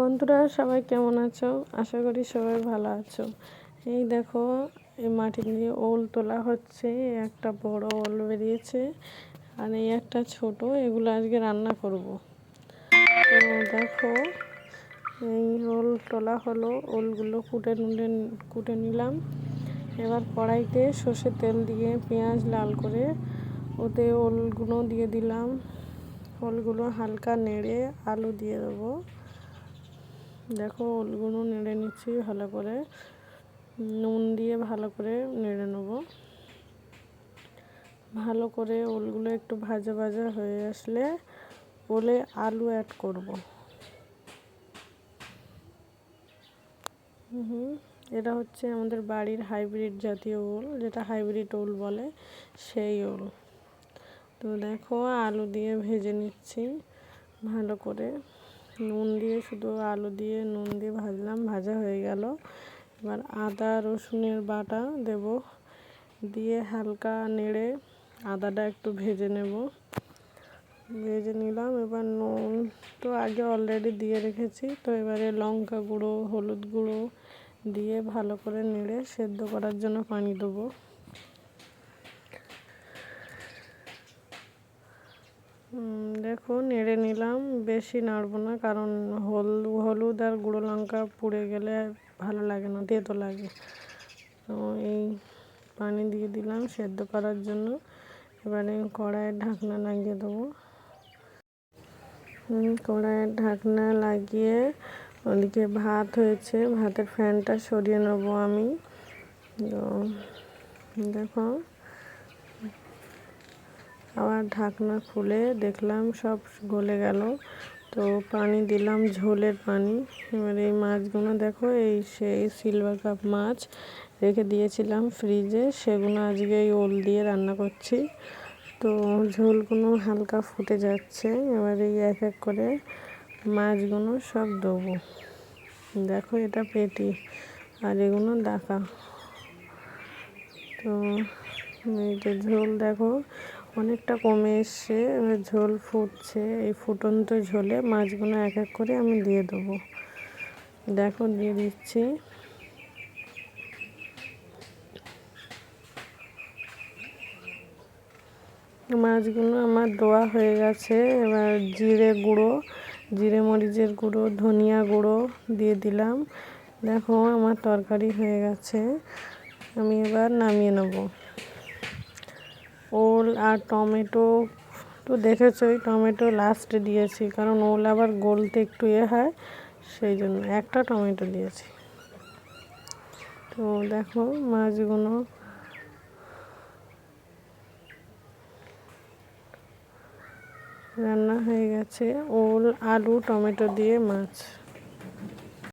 বন্ধুরা, সবাই কেমন আছো? আশা করি সবাই ভালো আছো। এই দেখো, এই মাটি দিয়ে ওল তোলা হচ্ছে, একটা বড় ওল বেরিয়েছে, আর এই একটা ছোট, এগুলো আজকে রান্না করব। তো দেখো, এই ওল তোলা হলো, ওলগুলো কুটে নুটে কুটে নিলাম। এবার কড়াইতে সর্ষের তেল দিয়ে পেঁয়াজ লাল করে ওতে ওলগুলো দিয়ে দিলাম। ওলগুলো হালকা নেড়ে আলু দিয়ে দেবো। দেখো ওলগুলো নেড়ে নিচ্ছি ভালো করে। নুন দিয়ে ভালো করে নেড়ে নেব। ভালো করে ওলগুলো একটু ভাজা ভাজা হয়ে আসলে ওলে আলু অ্যাড করব। হুম এটা হচ্ছে আমাদের বাড়ির হাইব্রিড জাতীয় ওল, যেটা হাইব্রিড ওল বলে সেই ওল। তো দেখো আলু দিয়ে ভেজে নিচ্ছি ভালো করে। নুন দিয়ে, শুধু আলু দিয়ে নুন দিয়ে ভাজলাম, ভাজা হয়ে গেল। এবার আদা, রসুনের বাটা দেব। দিয়ে হালকা নেড়ে আদাটা একটু ভেজে নেব। ভেজে নিলাম। এবার নুন তো আগে অলরেডি দিয়ে রেখেছি। তো এবারে লঙ্কা গুঁড়ো, হলুদ গুঁড়ো দিয়ে ভালো করে নেড়ে সেদ্ধ করার জন্য পানি দেবো। দেখো নেড়ে নিলাম, বেশি নাড়বো না, কারণ হল, হলুদ আর গুঁড়ো লঙ্কা পুড়ে গেলে ভালো লাগে না, তেতো লাগে। তো এই পানি দিয়ে দিলাম সেদ্ধ করার জন্য। এবারে কড়াইয়ের ঢাকনা লাগিয়ে দেবো। কড়াইয়ের ঢাকনা লাগিয়ে ওদিকে ভাত হয়েছে, ভাতের ফ্যানটা সরিয়ে নেব আমি। তো দেখো আবার ঢাকনা খুলে দেখলাম সব গলে গেল। তো পানি দিলাম ঝোলের পানি। এবার এই মাছগুলো দেখো, এই সেই সিলভার কাপ মাছ রেখে দিয়েছিলাম ফ্রিজে সেগুলো আজকে এই ওল দিয়ে রান্না করছি। তো ঝোলগুলো হালকা ফুটে যাচ্ছে। এবার এই এক এক করে মাছগুলো সব দেবো। দেখো এটা পেটি আর এগুলো ডাকা। তো এই যে ঝোল দেখো অনেকটা কমে এসছে, এবার ঝোল ফুটছে। এই ফুটন্ত ঝোলে মাছগুলো এক এক করে আমি দিয়ে দেবো। দেখো, দিয়ে দিচ্ছি। মাছগুলো আমার দোয়া হয়ে গেছে। এবার জিরে গুঁড়ো, জিরে মরিচের গুঁড়ো, ধনিয়া গুঁড়ো দিয়ে দিলাম। দেখো, আমার তরকারি হয়ে গেছে। আমি এবার নামিয়ে নেব। ওল আর টমেটো তো দেখেছোই, টমেটো লাস্টে দিয়েছি, কারণ ওল আবার গলতে একটু ইয়ে হয়, সেই জন্য একটা টমেটো দিয়েছি। তো দেখো মাছগুলো রান্না হয়ে গেছে, ওল, আলু, টমেটো দিয়ে মাছ।